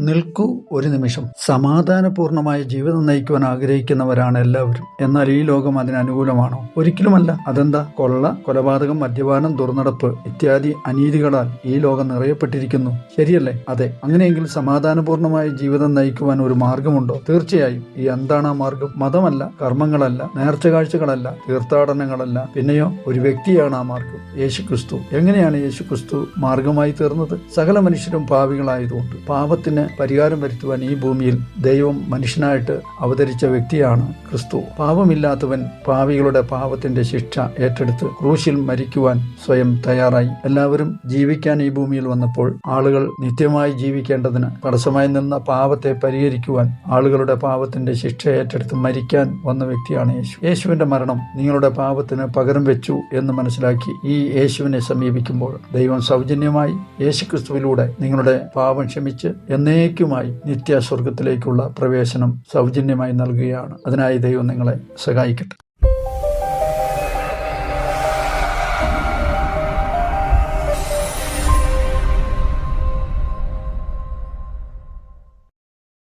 നിൽക്കൂ ഒരു നിമിഷം. സമാധാനപൂർണമായ ജീവിതം നയിക്കുവാൻ ആഗ്രഹിക്കുന്നവരാണ് എല്ലാവരും. എന്നാൽ ഈ ലോകം അതിന് അനുകൂലമാണോ? ഒരിക്കലുമല്ല. അതെന്താ? കൊള്ള കൊലപാതകം മദ്യപാനം ദുർനടപ്പ് ഇത്യാദി അനീതികളാൽ ഈ ലോകം നിറയപ്പെട്ടിരിക്കുന്നു. ശരിയല്ലേ? അതെ. അങ്ങനെയെങ്കിൽ സമാധാനപൂർണമായ ജീവിതം നയിക്കുവാൻ ഒരു മാർഗമുണ്ടോ? തീർച്ചയായും. ഈ എന്താണ് ആ മാർഗം? മതമല്ല കർമ്മങ്ങളല്ല നേർച്ച കാഴ്ചകളല്ല തീർത്ഥാടനങ്ങളല്ല. പിന്നെയോ ഒരു വ്യക്തിയാണ് ആ മാർഗം. യേശുക്രിസ്തു. എങ്ങനെയാണ് യേശുക്രിസ്തു മാർഗമായി തീർന്നത്? സകല മനുഷ്യരും പാവികളായതുകൊണ്ട് പാപത്തിന് പരിഹാരം വരുത്തുവാൻ ഈ ഭൂമിയിൽ ദൈവം മനുഷ്യനായിട്ട് അവതരിച്ച വ്യക്തിയാണ് ക്രിസ്തു. പാപമില്ലാത്തവൻ പാവികളുടെ പാപത്തിന്റെ ശിക്ഷ ഏറ്റെടുത്ത് ക്രൂശിൽ മരിക്കുവാൻ സ്വയം തയ്യാറായി. എല്ലാവരും ജീവിക്കാൻ ഈ ഭൂമിയിൽ വന്നപ്പോൾ ആളുകൾ നിത്യമായി ജീവിക്കേണ്ടതിന് തടസ്സമായി നിന്ന പാപത്തെ പരിഹരിക്കുവാൻ ആളുകളുടെ പാപത്തിന്റെ ശിക്ഷ ഏറ്റെടുത്ത് മരിക്കാൻ വന്ന വ്യക്തിയാണ് യേശു. യേശുവിന്റെ മരണം നിങ്ങളുടെ പാപത്തിന് പകരം വെച്ചു എന്ന് മനസ്സിലാക്കി ഈ യേശുവിനെ സമീപിക്കുമ്പോൾ ദൈവം സൗജന്യമായി യേശുക്രിസ്തുവിലൂടെ നിങ്ങളുടെ പാപം ക്ഷമിച്ച് എന്നേക്കുമായി നിത്യസ്വർഗത്തിലേക്കുള്ള പ്രവേശനം സൗജന്യമായി നൽകുകയാണ്. അതിനായി ദൈവം നിങ്ങളെ സഹായിക്കട്ടെ.